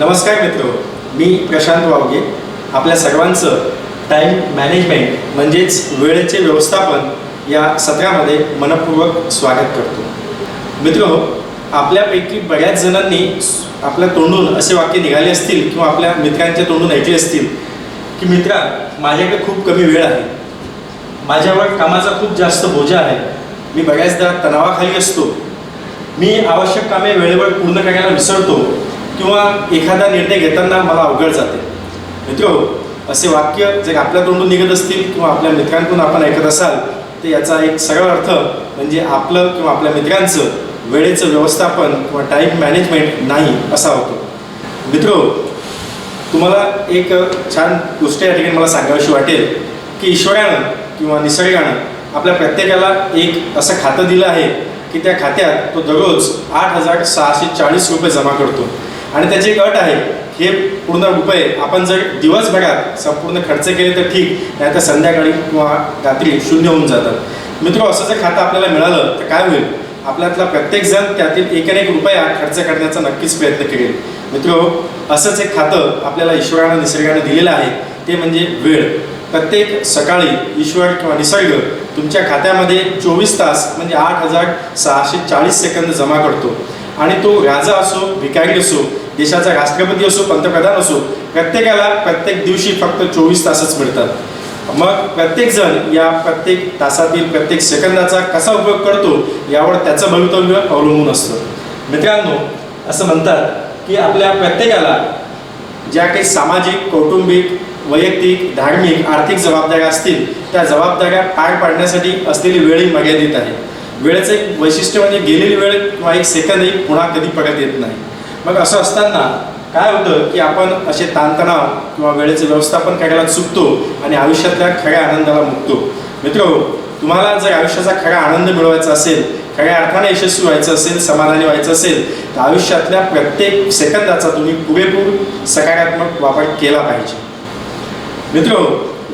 नमस्कार मित्र मी प्रशांत वावगे. आपल्या सर्वांचं टाईम मॅनेजमेंट म्हणजेच वेळेचे व्यवस्थापन या सत्रामध्ये मनपूर्वक स्वागत करतो. मित्र आपल्यापैकी बऱ्याच जणांनी आपल्या तोंडून असे वाक्य निघाले असतील किंवा आपल्या मित्रांच्या तोंडून ऐकले असतील की मित्रा माझ्याकडे खूप कमी वेळ आहे. माझ्यावर कामाचा खूप जास्त बोजा आहे. मी बऱ्याचदा तणावाखाली असतो. मी आवश्यक कामे वेळेवर पूर्ण करायला विसरतो. किंवा एखादा निर्णय घेताना मला अवघड जाते. मित्रो असे वाक्य जे आपल्या तोंडून निघत असतील किंवा आपल्या मित्रांकडून आपण ऐकत असाल तर याचा एक सरळ अर्थ म्हणजे आपलं किंवा आपल्या मित्रांचं वेळेचं व्यवस्थापन किंवा टाईम मॅनेजमेंट नाही असा होतो. मित्रो तुम्हाला एक छान गोष्ट या ठिकाणी मला सांगावीशी वाटेल की ईश्वरानं किंवा निसर्गानं आपल्या प्रत्येकाला एक असं खातं दिलं आहे की त्या खात्यात तो दररोज आठ हजार सहाशे चाळीस रुपये जमा करतो. आणि त्याची एक अट आहे हे पूर्ण रुपये आपण जर दिवसभरात संपूर्ण खर्च केले तर ठीक नाही तर संध्याकाळी किंवा रात्री शून्य होऊन जातात. मित्र असं जर खातं आपल्याला मिळालं तर काय होईल? आपल्यातला प्रत्येकजण त्यातील एक एक रुपया खर्च करण्याचा नक्कीच प्रयत्न करेल. मित्र असंच एक खातं आपल्याला ईश्वरानं निसर्गानं दिलेलं आहे ते म्हणजे वेळ. प्रत्येक सकाळी ईश्वर किंवा निसर्ग तुमच्या खात्यामध्ये चोवीस तास म्हणजे आठ हजार सहाशे चाळीस सेकंद जमा करतो. आणि तो राजा असो भिकारी असो देशाचा राष्ट्रपती असो पंतप्रधान असो प्रत्येकाला प्रत्येक दिवशी फक्त चोवीस तासच मिळतात. मग प्रत्येकजण या प्रत्येक तासातील प्रत्येक सेकंदाचा कसा उपयोग करतो यावर त्याचं भवितव्य अवलंबून असतं. मित्रांनो असं म्हणतात की आपल्या प्रत्येकाला ज्या काही सामाजिक कौटुंबिक वैयक्तिक धार्मिक आर्थिक जबाबदाऱ्या असतील त्या जबाबदाऱ्या पार पाडण्यासाठी असलेली वेळही मर्यादित आहे. वेळेचं एक वैशिष्ट्य म्हणजे गेलेली वेळ किंवा एक सेकंदही पुन्हा कधी परत येत नाही. मग असं असताना काय होतं की आपण असे ताणतणाव किंवा वेळेचं व्यवस्थापन करायला चुकतो आणि आयुष्यातल्या खऱ्या आनंदाला मुकतो. मित्र तुम्हाला जर आयुष्याचा खरा आनंद मिळवायचा असेल खऱ्या अर्थाने यशस्वी व्हायचं असेल समाधानी व्हायचं असेल तर आयुष्यातल्या प्रत्येक सेकंदाचा तुम्ही पुरेपूर सकारात्मक वापर केला पाहिजे. मित्र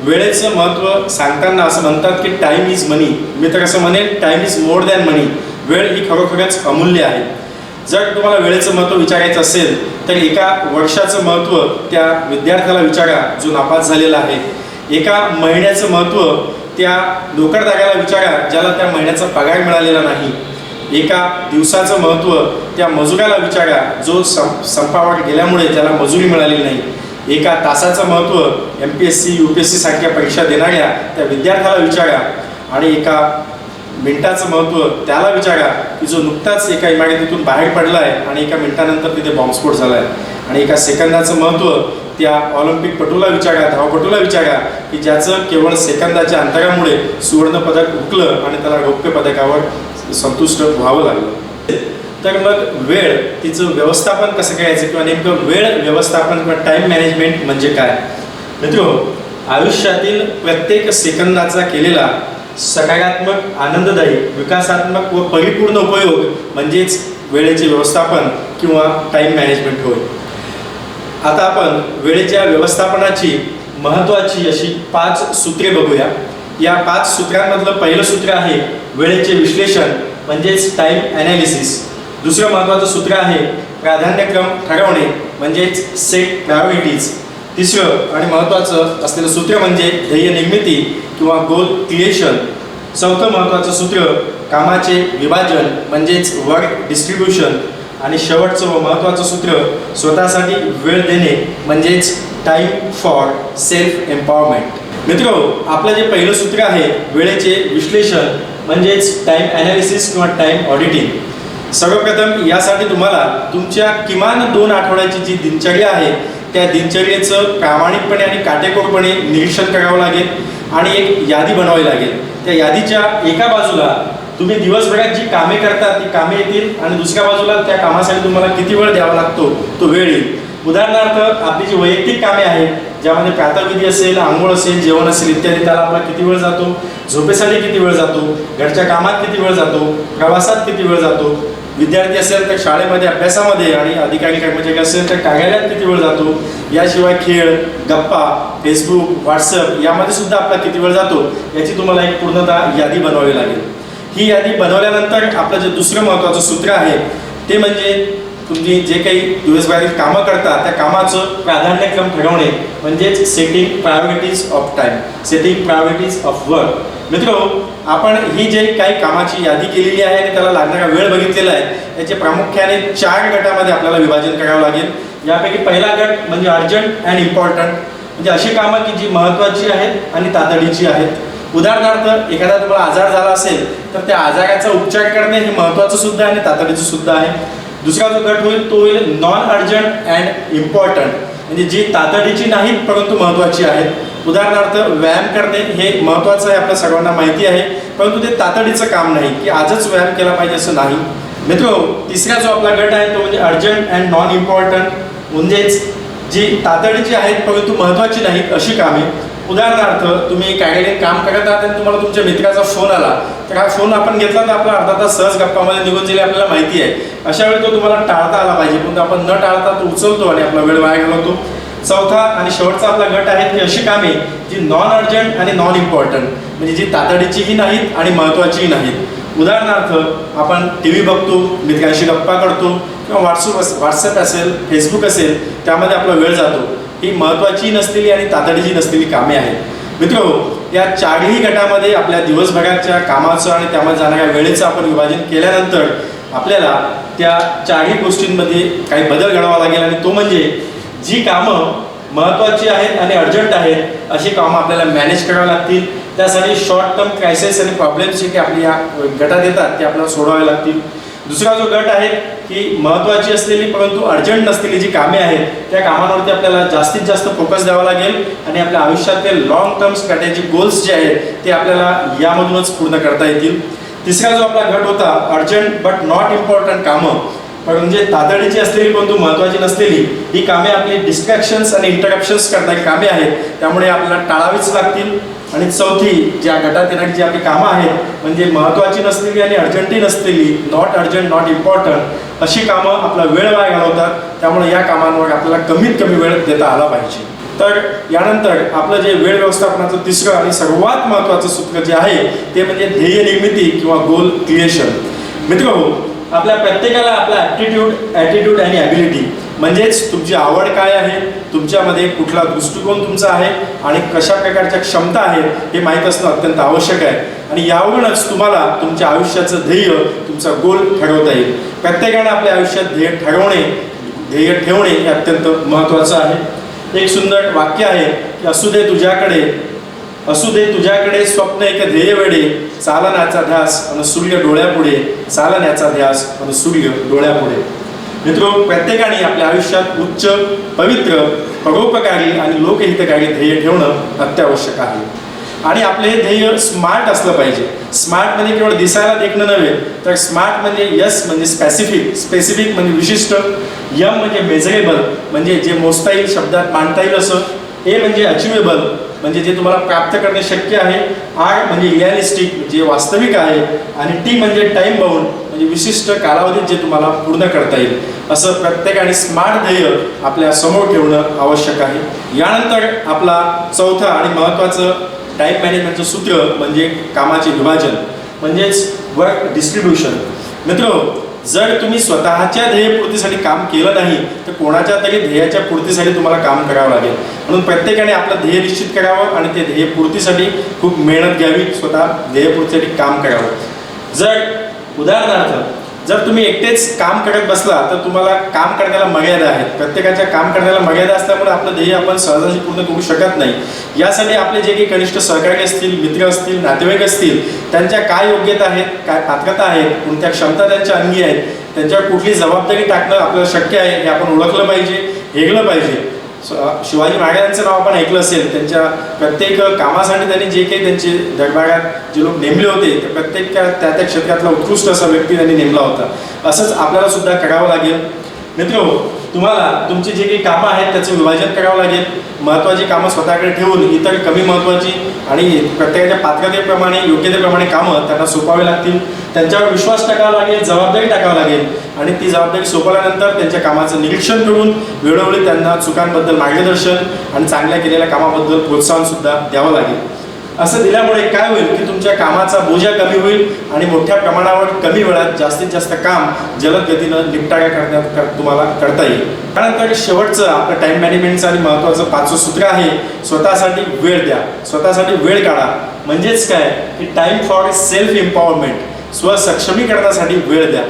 वेळेचं महत्त्व सांगताना असं म्हणतात की टाईम इज मनी मी तर असं म्हणेन time is more than money वेळ ही खरोखरच अमूल्य आहे. जर तुम्हाला वेळेचं महत्त्व विचारायचं असेल तर एका वर्षाचं महत्त्व त्या विद्यार्थ्याला विचारा जो नापास झालेला आहे. एका महिन्याचं महत्त्व त्या नोकरदाराला विचारा ज्याला त्या महिन्याचा पगार मिळालेला नाही. एका दिवसाचं महत्त्व त्या मजुराला विचारा जो सं संपावर गेल्यामुळे त्याला मजुरी मिळालेली नाही. एका तासाचं महत्त्व M P S C U P S C सारख्या परीक्षा देणाऱ्या त्या विद्यार्थ्याला विचारा आणि एका मिनिटाचं महत्त्व त्याला विचारा की जो नुकताच एका इमारतीतून बाहेर पडला आहे आणि एका मिनिटानंतर तिथे बॉम्बस्फोट झाला आहे आणि एका सेकंदाचं महत्त्व त्या ऑलिम्पिक पटूला विचारा धावपटूला विचारा की ज्याचं केवळ सेकंदाच्या अंतरामुळे सुवर्णपदक उकलं आणि त्याला रौप्य पदकावर संतुष्ट व्हावं लागलं. तर मग वेळ तिचं व्यवस्थापन कसं करायचं किंवा नेमकं वेळ व्यवस्थापन किंवा टाईम मॅनेजमेंट म्हणजे काय? मित्र आयुष्यातील प्रत्येक सेकंदाचा केलेला सकारात्मक आनंददायी विकासात्मक व परिपूर्ण उपयोग म्हणजेच वेळेचे व्यवस्थापन किंवा टाईम मॅनेजमेंट होय. आता आपण वेळेच्या व्यवस्थापनाची महत्त्वाची अशी पाच सूत्रे बघूया. या पाच सूत्रांमधलं पहिलं सूत्र आहे वेळेचे विश्लेषण म्हणजेच टाईम ॲनालिसिस दुसरं महत्त्वाचं सूत्र आहे प्राधान्यक्रम ठरवणे म्हणजेच सेट प्रायोरिटीज तिसरं आणि महत्त्वाचं असलेलं सूत्र म्हणजे ध्येय निर्मिती किंवा गोल क्रिएशन चौथं महत्त्वाचं सूत्र कामाचे विभाजन म्हणजेच वर्क डिस्ट्रीब्युशन आणि शेवटचं व महत्त्वाचं सूत्र स्वतःसाठी वेळ देणे म्हणजेच टाईम फॉर सेल्फ एम्पॉवरमेंट मित्र आपलं जे पहिलं सूत्र आहे वेळेचे विश्लेषण म्हणजेच टाईम ॲनालिसिस किंवा टाईम ऑडिटिंग सर्वप्रथम यासाठी तुम्हाला तुमच्या किमान दोन आठवड्याची जी दिनचर्या आहे त्या दिनचर्येचं प्रामाणिकपणे आणि काटेकोरपणे निरीक्षण करावं लागेल आणि एक यादी बनवावी लागेल. त्या यादीच्या एका बाजूला तुम्ही दिवसभरात जी कामे करता ती कामे येतील आणि दुसऱ्या बाजूला त्या कामासाठी तुम्हाला किती वेळ द्यावा लागतो तो वेळ येईल. उदाहरणार्थ आपली जी वैयक्तिक कामे आहेत ज्यामध्ये प्रातविधी असेल आंघोळ असेल जेवण असेल इत्यादी त्याला आपला किती वेळ जातो? झोपेसाठी किती वेळ जातो? घरच्या कामात किती वेळ जातो? प्रवासात किती वेळ जातो? विद्यार्थी असेल तर शाळेमध्ये अभ्यासामध्ये आणि अधिकारी कर्मचारी असेल तर कार्यालयात किती वेळ जातो? याशिवाय खेळ गप्पा फेसबुक व्हॉट्सअप यामध्ये सुद्धा आपला किती वेळ जातो? याची तुम्हाला एक पूर्णतः यादी बनवावी लागेल. ही यादी बनवल्यानंतर आपलं जे दुसरं महत्त्वाचं सूत्र आहे ते म्हणजे तुम्ही जे काही दिवसभरातील कामं करता त्या कामाचं प्राधान्यक्रम ठरवणे म्हणजेच setting priorities of time setting priorities of work मित्र आपण ही जे काही कामाची यादी केलेली आहे आणि त्याला लागणारा वेळ बघितलेला आहे याचे प्रामुख्याने चार गटामध्ये आपल्याला विभाजन करावं लागेल. यापैकी पहिला गट म्हणजे अर्जंट अँड इम्पॉर्टंट म्हणजे अशी कामं की जी महत्त्वाची आहेत आणि तातडीची आहेत. उदाहरणार्थ एखादा तुम्हाला आजार झाला असेल तर त्या आजाराचा उपचार करणे हे महत्त्वाचं सुद्धा आणि तातडीचं सुद्धा आहे. दुसरा जो गट होईल तो होईल नॉन अर्जंट अँड इम्पॉर्टंट म्हणजे जी तातडीची नाहीत परंतु महत्त्वाची आहेत उदाहरणार्थ व्यायाम करणे हे महत्त्वाचं आहे आपल्या सर्वांना माहिती आहे. परंतु ते तातडीचं काम नाही की आजच व्यायाम केला पाहिजे असं नाही. मित्र तिसरा जो आपला गट आहे तो म्हणजे अर्जंट अँड नॉन इम्पॉर्टंट म्हणजेच जी तातडीची आहेत परंतु महत्त्वाची नाहीत अशी कामे. उदाहरणार्थ तुम्ही काही काम करत आहात आणि तुम्हाला तुमच्या मित्राचा फोन आला. तर हा फोन आपण घेतला तर आपला अर्धा तास सहज गप्पामध्ये निघून जाईल आपल्याला माहिती आहे. अशा वेळी तो तुम्हाला टाळता आला पाहिजे. पण आपण न टाळता तो उचलतो आणि आपला वेळ वाया घालवतो. चौथा आणि शेवटचा आपला गट आहे ती अशी कामे जी नॉन अर्जंट आणि नॉन इम्पॉर्टंट म्हणजे जी तातडीचीही नाहीत आणि महत्त्वाचीही नाहीत. उदाहरणार्थ आपण टी व्ही बघतो मित्रांशी गप्पा करतो किंवा व्हॉट्सअप व्हॉट्सअप असेल फेसबुक असेल त्यामध्ये आपला वेळ जातो. ही महत्त्वाची नसलेली आणि तातडीची नसलेली कामे आहेत. मित्र या चारही गटामध्ये आपल्या दिवसभराच्या कामाचं आणि त्यामध्ये जाणाऱ्या वेळेचं आपण विभाजन केल्यानंतर आपल्याला त्या चारही गोष्टींमध्ये काही बदल घडवा लागेल आणि तो म्हणजे जी कामं महत्त्वाची आहेत आणि अर्जंट आहेत अशी कामं आपल्याला मॅनेज करावी लागतील. त्यासाठी शॉर्ट टर्म क्रायसिस आणि प्रॉब्लेम्स जे काही आपल्या या गटात येतात ते आपल्याला सोडवावे लागतील. दुसरा जो गट आहे की महत्त्वाची असलेली परंतु अर्जंट नसलेली जी कामे आहेत त्या कामांवरती आपल्याला जास्तीत जास्त फोकस द्यावा लागेल आणि आपल्या आयुष्यातले लॉंग टर्म स्ट्रॅटेजिक गोल्स जे आहेत ते आपल्याला यामधूनच पूर्ण करता येतील. तिसरा जो आपला गट होता अर्जंट बट नॉट इम्पॉर्टंट कामं पण म्हणजे तातडीची असलेली परंतु महत्त्वाची नसलेली ही कामे आपली डिस्ट्रॅक्शन्स आणि इंटरप्शन्स करणारी कामे आहेत त्यामुळे आपल्याला टाळावीच लागतील. आणि चौथी ज्या गटात येणारी जी आपली कामं आहेत म्हणजे महत्त्वाची नसलेली आणि अर्जंटही नसलेली नॉट अर्जंट नॉट इम्पॉर्टंट अशी कामं आपला वेळ वाया घालवतात. त्यामुळे या कामांवर आपल्याला कमीत कमी वेळ देता आला पाहिजे. तर यानंतर आपलं जे वेळ व्यवस्थापनाचं तिसरं आणि सर्वात महत्त्वाचं सूत्र जे आहे ते म्हणजे ध्येय निर्मिती किंवा गोल क्रिएशन मित्र हो आपल्या प्रत्येकाला आपला ॲप्टिट्यूड ॲटिट्यूड आणि ॲबिलिटी म्हणजेच तुमची आवड काय आहे? तुमच्यामध्ये कुठला दृष्टिकोन तुमचा आहे? आणि कशा प्रकारच्या क्षमता आहेत? हे माहीत असणं अत्यंत आवश्यक आहे. आणि यावरूनच तुम्हाला तुमच्या आयुष्याचं ध्येय तुमचा गोल ठरवता येईल. प्रत्येकाने आपल्या आयुष्यात ध्येय ठरवणे ध्येय ठेवणे हे अत्यंत महत्त्वाचं आहे. एक सुंदर वाक्य आहे की असू दे तुझ्याकडे असू दे तुझ्याकडे स्वप्न एक ध्येय वेडे चालण्याचा ध्यास आणि सूर्य डोळ्यापुढे चालण्याचा ध्यास आणि सूर्य डोळ्यापुढे. मित्र प्रत्येकाने आपल्या आयुष्यात उच्च पवित्र परोपकारी आणि लोकहितकारी ध्येय ठेवणं अत्यावश्यक आहे. आणि आपले हे ध्येय स्मार्ट असलं पाहिजे. स्मार्ट म्हणजे केवळ दिसायला देखणं नव्हे तर स्मार्ट म्हणजे यस म्हणजे स्पेसिफिक स्पेसिफिक म्हणजे विशिष्ट यम म्हणजे मेजरेबल म्हणजे जे मोजता येईल शब्दात मांडता येईल असं ए म्हणजे अचिवेबल म्हणजे जे तुम्हाला प्राप्त करणे शक्य आहे आर म्हणजे रिअलिस्टिक जे वास्तविक आहे आणि टी म्हणजे टाईम बाउंड म्हणजे विशिष्ट कालावधीत जे तुम्हाला पूर्ण करता येईल. असं प्रत्येकाने स्मार्ट ध्येय आपल्यासमोर ठेवणं आवश्यक आहे. यानंतर आपला चौथा आणि महत्त्वाचं टाईम मॅनेजमेंटचं सूत्र म्हणजे कामाचे विभाजन म्हणजेच वर्क डिस्ट्रीब्युशन मित्र जर तुम्ही स्वतःच्या ध्येयपूर्तीसाठी काम केलं नाही तर कोणाच्या तरी ध्येयाच्या पूर्तीसाठी तुम्हाला काम करावं लागेल. म्हणून प्रत्येकाने आपलं ध्येय निश्चित करावं आणि ते ध्येयपूर्तीसाठी खूप मेहनत घ्यावी स्वतः ध्येयपूर्तीसाठी काम करावं. जर उदाहरणार्थ जर तुम्ही एकटेच काम करत बसला तर तुम्हाला काम करण्याला मर्यादा आहेत. प्रत्येकाच्या काम करण्याला मर्यादा असल्यामुळे आपलं ध्येय आपण सहजासहजी पूर्ण करू शकत नाही. यासाठी आपले जे काही कनिष्ठ सहकारी असतील मित्र असतील नातेवाईक असतील त्यांच्या काय योग्यता आहेत काय पात्रता आहेत कोणत्या क्षमता त्यांच्या अंगी आहेत त्यांच्यावर कुठली जबाबदारी टाकणं आपल्याला शक्य आहे हे आपण ओळखलं पाहिजे हेगलं पाहिजे. Uh, शिवाजी महाराजांचं नाव आपण ऐकलं असेल त्यांच्या प्रत्येक कामासाठी त्यांनी जे काही त्यांचे दरबारात जे लोक नेमले होते तर प्रत्येक त्या त्या त्या क्षेत्रातला उत्कृष्ट असा व्यक्ती त्यांनी नेमला होता. असंच आपल्याला सुद्धा करावं लागेल. मित्र तुम्हाला तुमची जे काही कामं आहेत त्याचं विभाजन करावं लागेल. महत्त्वाची कामं स्वतःकडे ठेवून इतर कमी महत्त्वाची आणि प्रत्येकाच्या पात्रतेप्रमाणे योग्यतेप्रमाणे कामं त्यांना सोपावे लागतील. त्यांच्यावर विश्वास टाकावा लागेल जबाबदारी टाकावी लागेल आणि ती जबाबदारी सोपवल्यानंतर त्यांच्या कामाचं निरीक्षण करून वेळोवेळी त्यांना चुकांबद्दल मार्गदर्शन आणि चांगल्या केलेल्या कामाबद्दल प्रोत्साहन सुद्धा द्यावं लागेल. असं दिल्यामुळे काय होईल की तुमच्या कामाचा बोजा कमी होईल आणि मोठ्या प्रमाणावर कमी वेळात जास्तीत जास्त काम जलद गतीनं निपटाऱ्या करण्यात कर- तुम्हाला करता येईल. त्यानंतर शेवटचं आपलं टाईम मॅनेजमेंटचं आणि महत्त्वाचं पाचवं सूत्र आहे स्वतःसाठी वेळ द्या. स्वतःसाठी वेळ काढा. म्हणजेच काय? की टाईम फॉर सेल्फ एम्पॉवरमेंट स्वसक्षमीकरणासाठी वेळ द्या.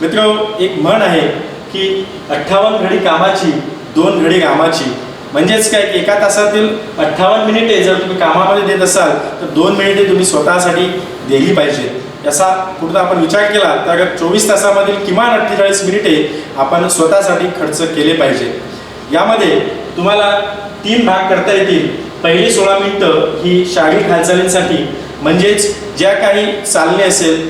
मित्र एक म्हण आहे की अठ्ठावन्न घडी कामाची दोन घडी कामाची. म्हणजेच काय की एका तासातील अठ्ठावन्न मिनिटे जर तुम्ही कामामध्ये देत असाल तर दोन मिनिटे तुम्ही स्वतःसाठी दिली पाहिजे. याचा पूर्ण आपण विचार केला तर चोवीस तासामधील किमान अठ्ठेचाळीस मिनिटे आपण स्वतःसाठी खर्च केले पाहिजे. यामध्ये तुम्हाला तीन भाग करता येतील. पहिली सोळा मिनिटं ही शारीरिक हालचालींसाठी म्हणजेच ज्या काही चालणे असेल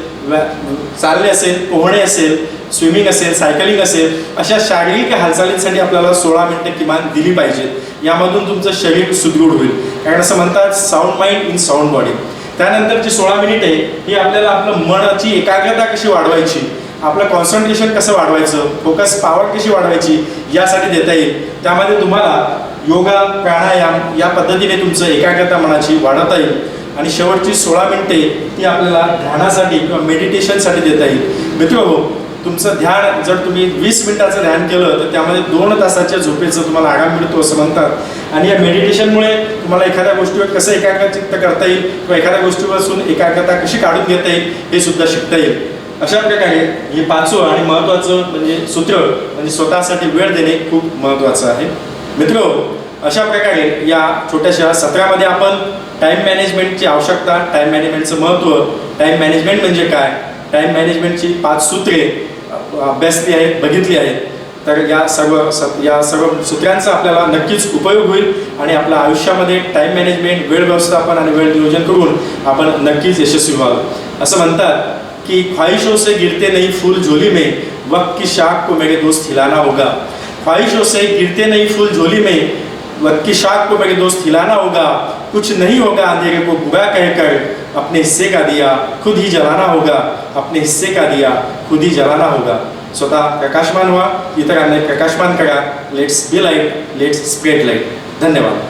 चालणे असेल पोहणे असेल स्विमिंग असेल सायकलिंग असेल अशा शारीरिक हालचालींसाठी आपल्याला सोळा मिनटं किमान दिली पाहिजेत यामधून तुमचं शरीर सुदृढ होईल. कारण असं म्हणतात sound mind in sound body त्यानंतर जी सोळा मिनिटे ही आपल्याला आपलं मनाची एकाग्रता कशी वाढवायची आपलं कॉन्सन्ट्रेशन कसं वाढवायचं फोकस पॉवर कशी वाढवायची यासाठी देता येईल. त्यामध्ये तुम्हाला योगा प्राणायाम या पद्धतीने तुमचं एकाग्रता मनाची वाढवता येईल. आणि शेवटची सोळा मिनिटे ती आपल्याला ध्यानासाठी किंवा मेडिटेशनसाठी देता येईल. मित्र तुमचं ध्यान जर तुम्ही वीस मिनिटाचं ध्यान केलं तर त्यामध्ये दोन तासाच्या झोपेचं तुम्हाला आराम मिळतो असं म्हणतात. आणि या मेडिटेशनमुळे तुम्हाला एखाद्या गोष्टीवर कसं एकाग्रचित्त करता येईल किंवा एखाद्या गोष्टीपासून एकाग्रता कशी काढून घेता येईल हे सुद्धा शिकता येईल. अशा प्रकारे हे पाचवं आणि महत्त्वाचं म्हणजे सूत्र म्हणजे स्वतःसाठी वेळ देणे खूप महत्त्वाचं आहे. मित्र अशा प्रकारे या छोट्याशा सत्रामध्ये आपण टाईम मॅनेजमेंटची आवश्यकता टाईम मॅनेजमेंटचं महत्त्व टाईम मॅनेजमेंट म्हणजे काय? टाईम मॅनेजमेंटची पाच सूत्रे अभ्यासली आहेत बघितली आहेत तर या सर्व स या सर्व सूत्रांचा आपल्याला नक्कीच उपयोग होईल आणि आपल्या आयुष्यामध्ये टाईम मॅनेजमेंट वेळ व्यवस्थापन आणि वेळ नियोजन करून आपण नक्कीच यशस्वी व्हावं. असं म्हणतात की ख्वाहिशों से गिरते नहीं फूल झोली में वक्त की शाख को मेरे दोस्त हिलाना होगा. ख्वाहिशों से गिरते नहीं फूल झोली में वक्त की शाख को मेरे दोस्त हिलाना होगा। कुछ नहीं होगा अंधेरे को बुरा कहकर अपने हिस्से का दिया, खुद ही जलाना होगा। अपने हिस्से का दिया, खुद ही जलाना होगा। स्वतः प्रकाशमान हुआ। इतरांना प्रकाशमान करा। Let's be light let's spread light धन्यवाद।